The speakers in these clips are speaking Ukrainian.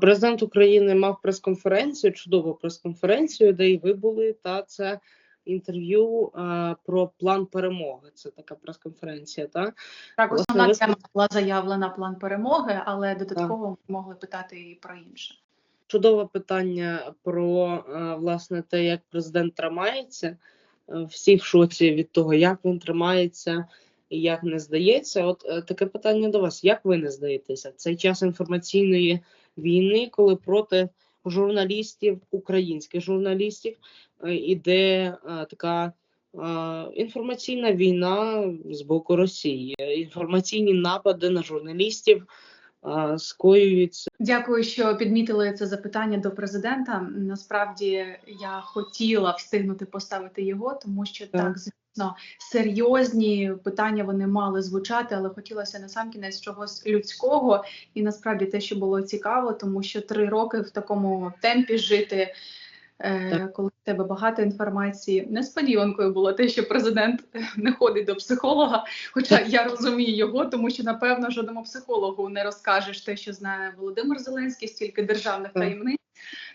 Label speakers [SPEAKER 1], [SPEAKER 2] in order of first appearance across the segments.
[SPEAKER 1] Президент України мав прес-конференцію, чудову прес-конференцію, де і ви були. Та це інтерв'ю а, про план перемоги. Це така прес-конференція. Та
[SPEAKER 2] Так, основна
[SPEAKER 1] ви
[SPEAKER 2] тема була заявлена план перемоги, але додатково ми могли питати і про інше.
[SPEAKER 1] чудове питання про власне те, як президент тримається. Е, Всі в шоці від того, як він тримається і як не здається. От е, таке питання до вас: як ви не здаєтеся? Цей час інформаційної війни, коли проти журналістів, українських журналістів, е, іде е, така е, інформаційна війна з боку Росії, інформаційні напади на журналістів скоюються.
[SPEAKER 2] Дякую, що підмітили це запитання до президента. Насправді я хотіла встигнути поставити його, тому що
[SPEAKER 1] Так.
[SPEAKER 2] так, серйозні питання вони мали звучати, але хотілося насамкінець чогось людського. І насправді те, що було цікаво, тому що три роки в такому темпі жити. е,
[SPEAKER 1] Так.
[SPEAKER 2] Коли в тебе багато інформації, несподіванкою було те, що президент не ходить до психолога. Хоча я розумію його, тому що напевно жодному психологу не розкажеш те, що знає Володимир Зеленський, стільки державних
[SPEAKER 1] Так.
[SPEAKER 2] таємниць.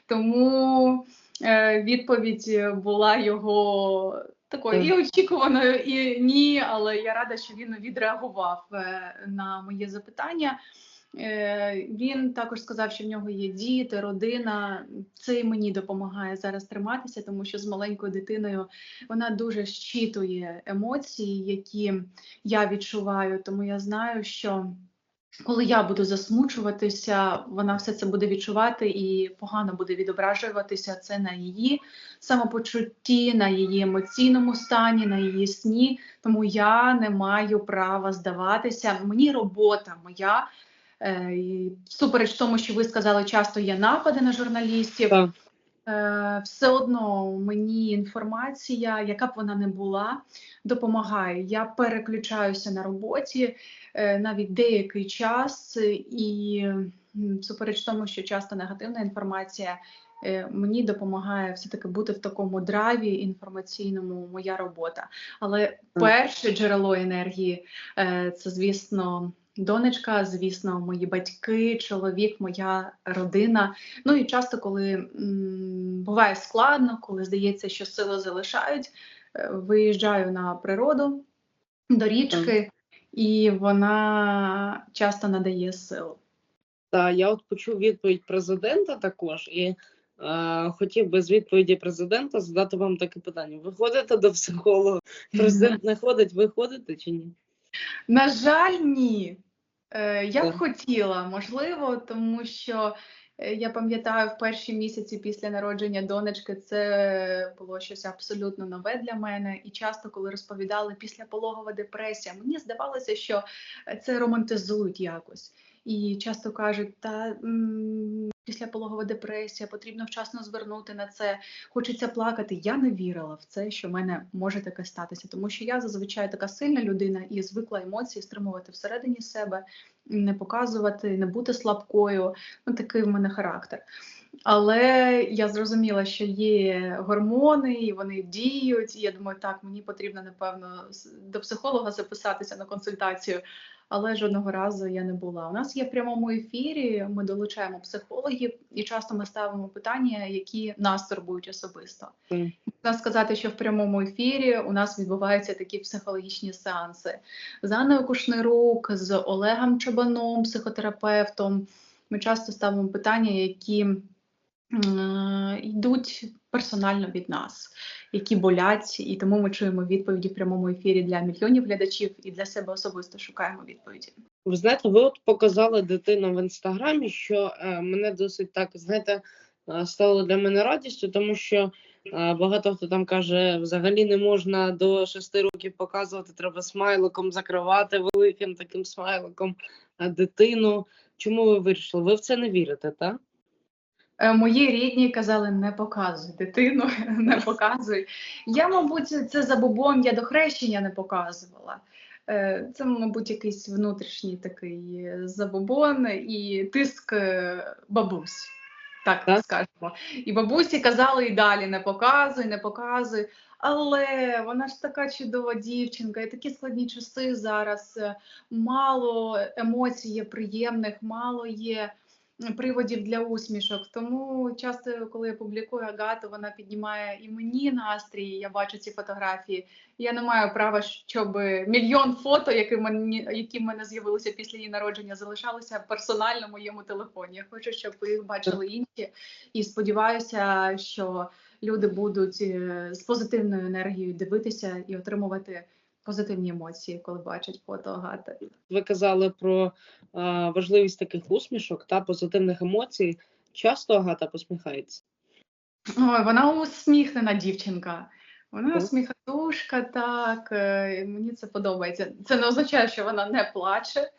[SPEAKER 2] Тому е, відповідь була його такою і очікуваною, і ні. Але я рада, що він відреагував е, на моє запитання. Е, Він також сказав, що в нього є діти, родина. Це і мені допомагає зараз триматися, тому що з маленькою дитиною вона дуже щитує емоції, які я відчуваю. Тому я знаю, що коли я буду засмучуватися, вона все це буде відчувати і погано буде відображуватися це на її самопочутті, на її емоційному стані, на її сні. Тому я не маю права здаватися. Мені робота моя. Е, і тому, що ви сказали, часто є напади на журналістів.
[SPEAKER 1] Так.
[SPEAKER 2] Е, все одно мені інформація, яка б вона не була, допомагає. Я переключаюся на роботі е, навіть деякий час, і м, всупереч тому, що часто негативна інформація. е, Мені допомагає все-таки бути в такому драйві інформаційному моя робота. Але перше джерело енергії це, звісно, донечка, звісно, мої батьки, чоловік, моя родина. Ну і часто, коли м, буває складно, коли здається, що сили залишають, е, виїжджаю на природу до річки, і вона часто надає сил.
[SPEAKER 1] Та я от почув відповідь президента також, і е, хотів би з відповіді президента задати вам таке питання: ви ходите до психолога? Президент не ходить, ви ходите чи ні?
[SPEAKER 2] На жаль, ні. Е, я б хотіла, можливо, тому що е, я пам'ятаю, в перші місяці після народження донечки це було щось абсолютно нове для мене. І часто, коли розповідали післяпологова депресія, мені здавалося, що е, це романтизують якось. І часто кажуть, та м, післяпологова депресія, потрібно вчасно звернути на це. Хочеться плакати. Я не вірила в це, що в мене може таке статися, тому що я зазвичай така сильна людина і звикла емоції стримувати всередині себе, не показувати, не бути слабкою. Ну такий в мене характер. Але я зрозуміла, що є гормони, і вони діють. І я думаю, так мені потрібно напевно до психолога записатися на консультацію. Але жодного разу я не була. У нас є в прямому ефірі. Ми долучаємо психологів, і часто ми ставимо питання, які нас турбують особисто.
[SPEAKER 1] Мгм.
[SPEAKER 2] Можна сказати, що в прямому ефірі у нас відбуваються такі психологічні сеанси з Анною Кушнирук, з Олегом Чабаном, психотерапевтом. Ми часто ставимо питання, які йдуть персонально від нас, які болять, і тому ми чуємо відповіді в прямому ефірі для мільйонів глядачів і для себе особисто шукаємо відповіді.
[SPEAKER 1] Ви знаєте, ви от показали дитину в інстаграмі, що е, мене досить так, знаєте, е, стало для мене радістю, тому що е, багато хто там каже, взагалі не можна до 6 років показувати, треба смайликом закривати великим таким смайликом е, дитину. Чому ви вирішили? Ви в це не вірите, так?
[SPEAKER 2] Е, Мої рідні казали, не показуй дитину, не показуй. Я, мабуть, це за бобом я до хрещення не показувала. Е, Це, мабуть, якийсь внутрішній такий забобон і тиск е, бабусь, так,
[SPEAKER 1] Так.
[SPEAKER 2] скажемо. І бабусі казали і далі не показуй, не показуй. Але вона ж така чудова дівчинка, і такі складні часи зараз. Мало емоцій є приємних, мало є приводів для усмішок. Тому часто, коли я публікую Агату, вона піднімає і мені настрій. Я бачу ці фотографії. Я не маю права, щоб мільйон фото, які мені які в мене з'явилися після її народження, залишалися персонально в моєму телефоні. Я хочу, щоб їх бачили інші, і сподіваюся, що люди будуть е, з позитивною енергією дивитися і отримувати позитивні емоції, коли бачать фото Агати.
[SPEAKER 1] Ви казали про а, важливість таких усмішок та позитивних емоцій. Часто Агата посміхається.
[SPEAKER 2] Ой, вона усміхнена дівчинка. Вона
[SPEAKER 1] Так.
[SPEAKER 2] усміхатушка, так. е, Мені це подобається. Це не означає, що вона не плаче,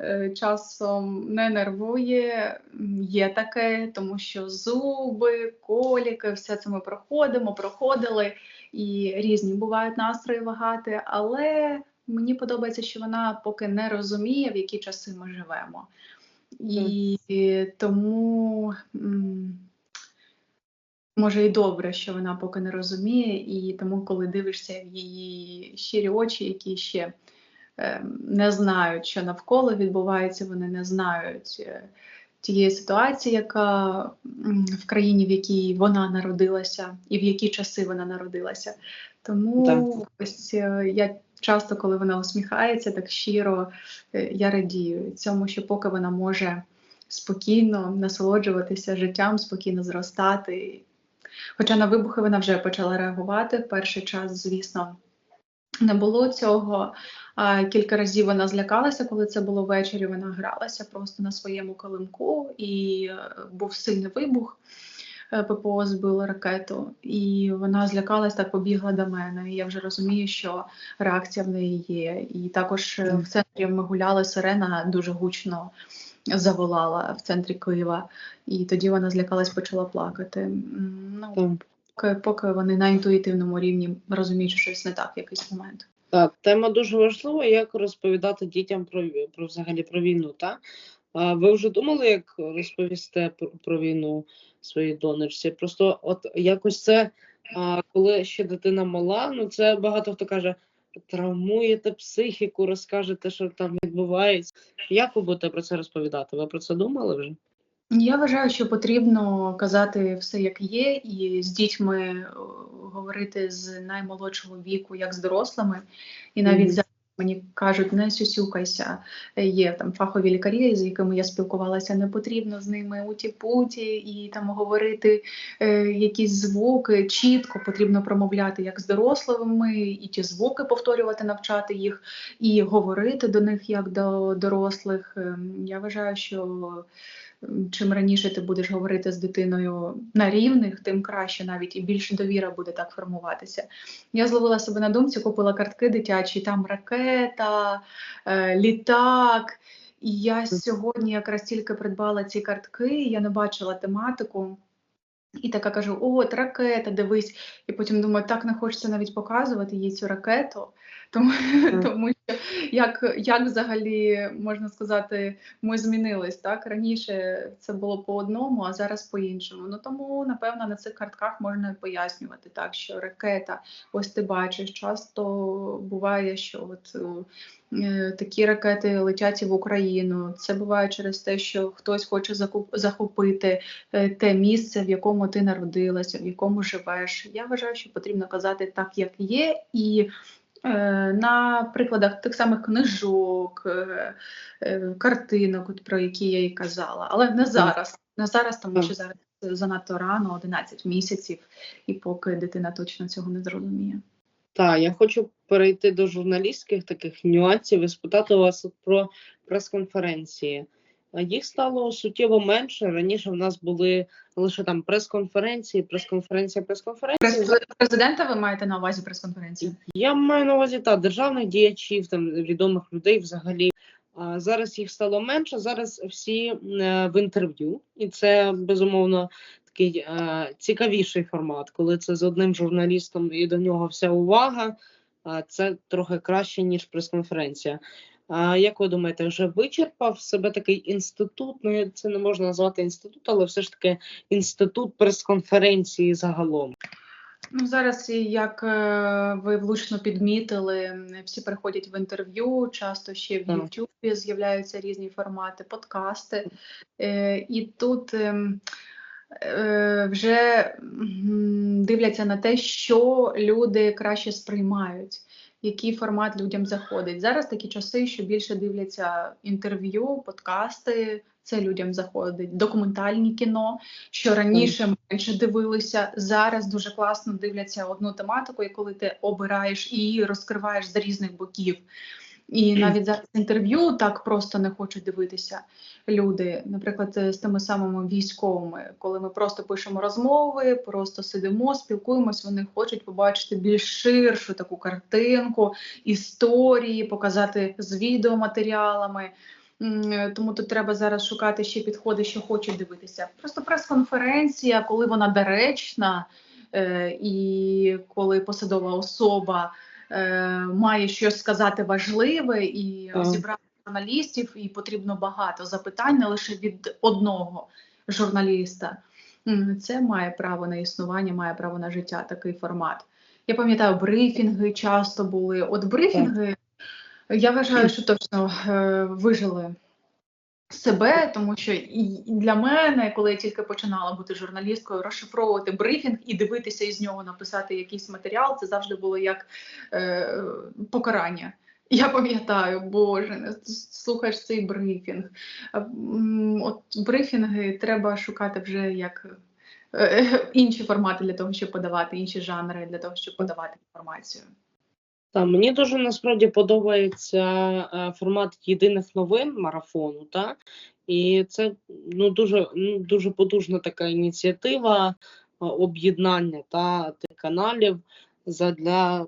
[SPEAKER 2] е, часом не нервує. Є таке, тому що зуби, коліки, все це ми проходимо, проходили, і різні бувають настрої вагати, але мені подобається, що вона поки не розуміє, в які часи ми живемо. І тому. Може, і добре, що вона поки не розуміє, і тому, коли дивишся в її щирі очі, які ще е, не знають, що навколо відбувається, вони не знають е, тієї ситуації, яка в країні, в якій вона народилася, і в які часи вона народилася. Тому
[SPEAKER 1] Так.
[SPEAKER 2] ось е, я часто, коли вона усміхається, так щиро е, я радію цьому, що поки вона може спокійно насолоджуватися життям, спокійно зростати. Хоча на вибухи вона вже почала реагувати. В перший час, звісно, не було цього. Кілька разів вона злякалася, коли це було ввечері. Вона гралася просто на своєму килимку, і е, був сильний вибух. Е, ППО збило ракету, і вона злякалась так побігла до мене. І я вже розумію, що реакція в неї є. І також е, в центрі ми гуляли, сирена дуже гучно заволала в центрі Києва. І тоді вона злякалась, почала плакати. Ну. Поки, поки вони на інтуїтивному рівні розуміють, що щось не так якийсь момент.
[SPEAKER 1] Так, тема дуже важлива, як розповідати дітям про, про взагалі про війну. Та? А ви вже думали, як розповісти про, про війну своїй донечці? Просто от якось це, а, коли ще дитина мала, ну це багато хто каже, травмуєте психіку, розкажете, що там відбувається. Як ви будете про це розповідати? Ви про це думали вже?
[SPEAKER 2] Я вважаю, що потрібно казати все, як є, і з дітьми е, говорити з наймолодшого віку, як з дорослими. І навіть зараз мені кажуть, не сюсюкайся. Е, Є там фахові лікарі, з якими я спілкувалася, не потрібно з ними уті-путі і там говорити е, якісь звуки. Чітко потрібно промовляти як з дорослими, і ті звуки повторювати, навчати їх, і говорити до них як до дорослих. Ем, Я вважаю, що чим раніше ти будеш говорити з дитиною на рівних, тим краще навіть і більше довіра буде так формуватися. Я зловила себе на думці, купила картки дитячі, там ракета, е, літак. І я сьогодні якраз тільки придбала ці картки, я не бачила тематику. І така кажу: от ракета, дивись. І потім думаю, так не хочеться навіть показувати їй цю ракету. Тому, тому що як, як взагалі можна сказати, ми змінились так раніше це було по одному, а зараз по іншому. Ну тому напевно на цих картках можна пояснювати так, що ракета, ось ти бачиш, часто буває, що от е, такі ракети летять і в Україну. Це буває через те, що хтось хоче захопити е, те місце, в якому ти народилася, в якому живеш. Я вважаю, що потрібно казати так, як є, і на прикладах тих самих книжок, е, е, картинок, про які я і казала, але не зараз. Не зараз, тому що зараз занадто рано, 11 місяців, і поки дитина точно цього не зрозуміє.
[SPEAKER 1] Так, я хочу перейти до журналістських таких нюансів і спитати вас про прес-конференції. Їх стало суттєво менше. Раніше в нас були лише там прес-конференції, прес-конференція, прес-конференція.
[SPEAKER 2] Прес- Президента ви маєте на увазі прес-конференції?
[SPEAKER 1] Я маю на увазі та державних діячів, там відомих людей взагалі. А зараз їх стало менше. Зараз всі е, в інтерв'ю, і це безумовно такий е, цікавіший формат, коли це з одним журналістом і до нього вся увага. А це трохи краще ніж прес-конференція. А як ви думаєте, вже вичерпав себе такий інститут? Ну це не можна назвати інститут, але все ж таки інститут прес-конференції загалом.
[SPEAKER 2] Ну, зараз, як е, ви влучно підмітили, всі приходять в інтерв'ю, часто ще в. Ютубі з'являються різні формати, подкасти. Е, І тут ем, е, вже дивляться на те, що люди краще сприймають, який формат людям заходить. Зараз такі часи, що більше дивляться інтерв'ю, подкасти. Це людям заходить, документальні кіно, що раніше менше дивилися. Зараз дуже класно дивляться одну тематику, і коли ти обираєш і її розкриваєш з різних боків. І навіть зараз інтерв'ю так просто не хочуть дивитися люди, наприклад, з тими самими військовими, коли ми просто пишемо розмови, просто сидимо, спілкуємось, вони хочуть побачити більш ширшу таку картинку, історії, показати з відеоматеріалами. Тому тут треба зараз шукати ще підходи, що хочуть дивитися. Просто прес-конференція, коли вона доречна, е, і коли посадова особа е, має щось сказати важливе і зібрати журналістів, і потрібно багато запитань, не лише від одного журналіста. Це має право на існування, має право на життя, такий формат. Я пам'ятаю, брифінги часто були. От брифінги, я вважаю, що точно е, вижили себе, тому що і для мене, коли я тільки починала бути журналісткою, розшифровувати брифінг і дивитися із нього написати якийсь матеріал, це завжди було як е, покарання. Я пам'ятаю, боже, слухаєш цей брифінг. От брифінги треба шукати вже як е, інші формати для того, щоб подавати, інші жанри для того, щоб подавати інформацію.
[SPEAKER 1] Та мені дуже насправді подобається е, формат єдиних новин марафону, так? І це ну дуже ну, дуже потужна така ініціатива е, об'єднання та тих каналів задля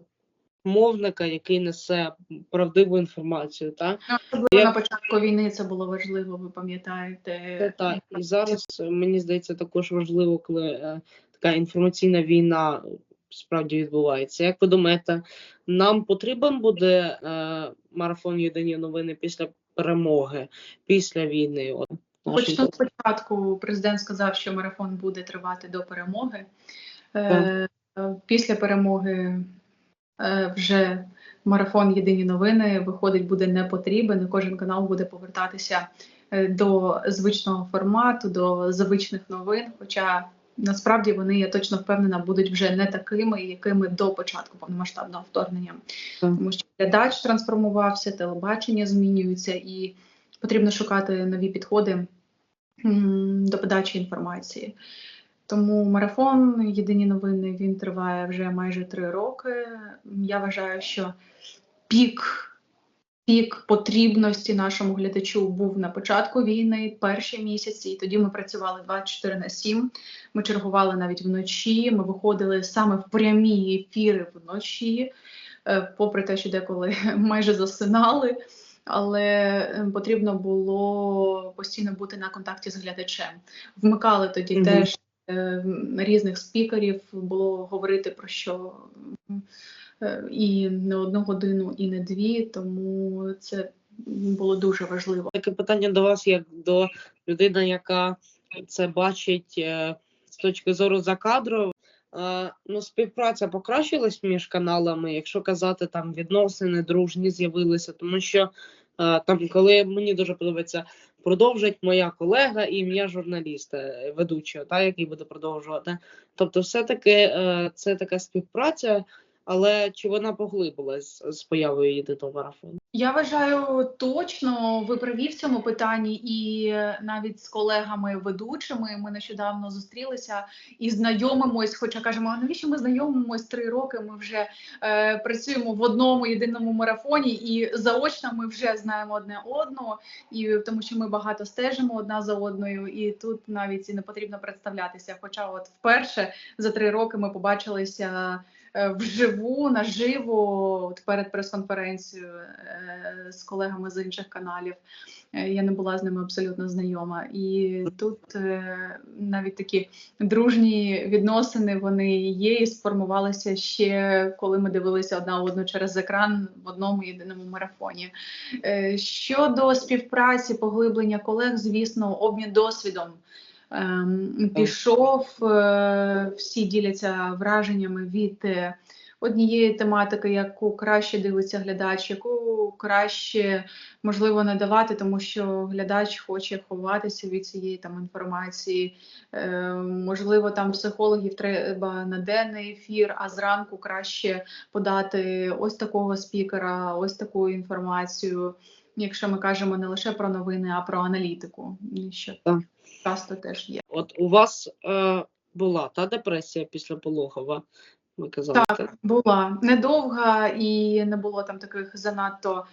[SPEAKER 1] мовника, який несе правдиву інформацію. Так?
[SPEAKER 2] Ну, Особливо
[SPEAKER 1] Я-
[SPEAKER 2] на початку війни це було важливо, ви
[SPEAKER 1] Це
[SPEAKER 2] пам'ятаєте.
[SPEAKER 1] так. І зараз мені здається також важливо, коли е, така інформаційна війна справді відбувається. Як ви думаєте, нам потрібен буде е, марафон Єдині новини після перемоги, після війни? От,
[SPEAKER 2] Почну спочатку. Президент сказав, що марафон буде тривати до перемоги. Е, Після перемоги е, вже марафон Єдині новини виходить, буде не потрібен. Кожен канал буде повертатися е, до звичного формату, до звичних новин. Хоча насправді вони, я точно впевнена, будуть вже не такими, якими до початку повномасштабного вторгнення. Тому що глядач трансформувався, телебачення змінюється, і потрібно шукати нові підходи до подачі інформації. Тому марафон Єдині новини він триває вже майже три роки. Я вважаю, що пік, пік потрібності нашому глядачу був на початку війни, перші місяці, і тоді ми працювали 24 на 7. Ми чергували навіть вночі. Ми виходили саме в прямі ефіри вночі, е, попри те, що деколи майже засинали. Але е, потрібно було постійно бути на контакті з глядачем. Вмикали тоді
[SPEAKER 1] Мгм.
[SPEAKER 2] теж е, різних спікерів, було говорити про що і не одну годину, і не дві, тому це було дуже важливо.
[SPEAKER 1] таке питання до вас, як до людини, яка це бачить е, з точки зору за кадру. Е, ну, співпраця покращилась між каналами, якщо казати там відносини, дружні з'явилися, тому що е, там, коли мені дуже подобається, продовжить моя колега ім'я журналіста, е, ведучого, та, який буде продовжувати. Тобто, все-таки е, це така співпраця, але чи вона поглибилась з появою єдиного марафону?
[SPEAKER 2] Я вважаю точно ви праві в цьому питанні, і навіть з колегами ведучими ми нещодавно зустрілися і знайомимось. Хоча кажемо, а навіщо ми знайомимось три роки? Ми вже е, працюємо в одному єдиному марафоні, і заочно ми вже знаємо одне одного, і тому що ми багато стежимо одна за одною, і тут навіть і не потрібно представлятися. Хоча, от вперше за три роки ми побачилися вживу, наживо, от перед прес-конференцією е, з колегами з інших каналів. Е, Я не була з ними абсолютно знайома. І тут е, навіть такі дружні відносини вони є і сформувалися ще коли ми дивилися одна одну через екран в одному єдиному марафоні. Е, Щодо співпраці, поглиблення колег, звісно, обмін досвідом. Ем, пішов. е, Всі діляться враженнями від е, однієї тематики, яку краще дивиться глядач, яку краще можливо надавати, тому що глядач хоче ховатися від цієї там інформації. Е, можливо, там психологів треба на денний ефір, а зранку краще подати ось такого спікера, ось таку інформацію. Якщо ми кажемо не лише про новини, а про аналітику, що
[SPEAKER 1] Так.
[SPEAKER 2] Часто теж є.
[SPEAKER 1] От у вас е, була та депресія після пологова, ви казали.
[SPEAKER 2] Так, була недовга і не було там таких занадто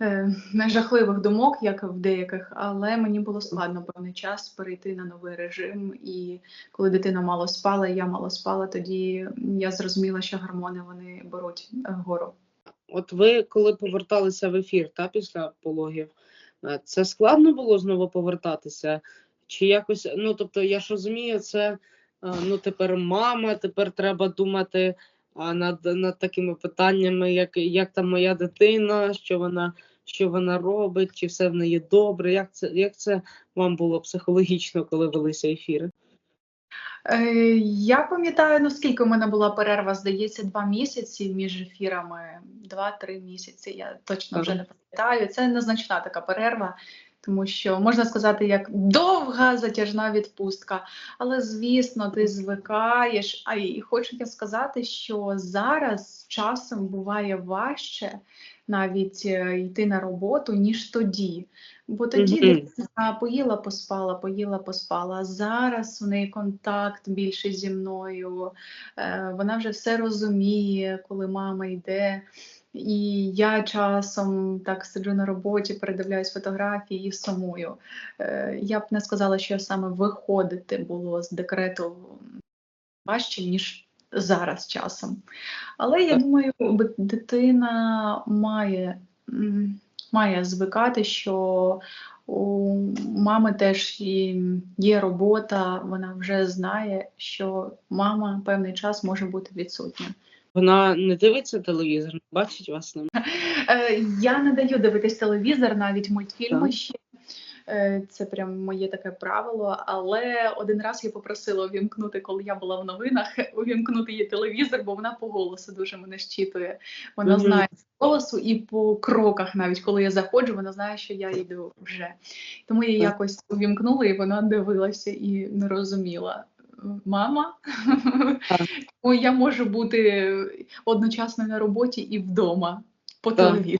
[SPEAKER 2] е, жахливих думок, як в деяких, але мені було складно певний час перейти на новий режим. І коли дитина мало спала, я мало спала, тоді я зрозуміла, що гормони вони беруть е, гору.
[SPEAKER 1] От ви коли поверталися в ефір та після пологів, е, це складно було знову повертатися? Чи якось, ну тобто, я ж розумію, це е, ну тепер мама, тепер треба думати над, над такими питаннями, як, як там моя дитина, що вона, що вона робить, чи все в неї добре? Як це, як це вам було психологічно, коли велися ефіри?
[SPEAKER 2] Е, Я пам'ятаю, ну скільки у мене була перерва, здається, два місяці між ефірами, два-три місяці. Я точно вже не пам'ятаю. Це незначна така перерва, тому що можна сказати, як довга затяжна відпустка. Але звісно, ти звикаєш. А і хочу я сказати, що зараз часом буває важче навіть е, йти на роботу, ніж тоді. Бо тоді дитина поїла, поспала, поїла, поспала. А зараз у неї контакт більше зі мною. Е, Вона вже все розуміє, коли мама йде. І я часом так сиджу на роботі, передивляюсь фотографії і сумую. Е, Я б не сказала, що саме виходити було з декрету важче, ніж зараз часом. Але я думаю, дитина має, має звикати, що у мами теж є робота, вона вже знає, що мама певний час може бути відсутня.
[SPEAKER 1] Вона не дивиться телевізор, не бачить вас ним.
[SPEAKER 2] Е, Я не даю дивитись телевізор, навіть мультфільми
[SPEAKER 1] Так.
[SPEAKER 2] ще. Е, Це прям моє таке правило. Але один раз я попросила увімкнути, коли я була в новинах, увімкнути її телевізор, бо вона по голосу дуже мене щитує. Вона
[SPEAKER 1] Мгм.
[SPEAKER 2] знає з голосу і по кроках, навіть коли я заходжу, вона знає, що я йду вже. Тому я якось увімкнула, і вона дивилася і не розуміла. Мама,
[SPEAKER 1] Так.
[SPEAKER 2] Я можу бути одночасно на роботі і вдома по телевізору.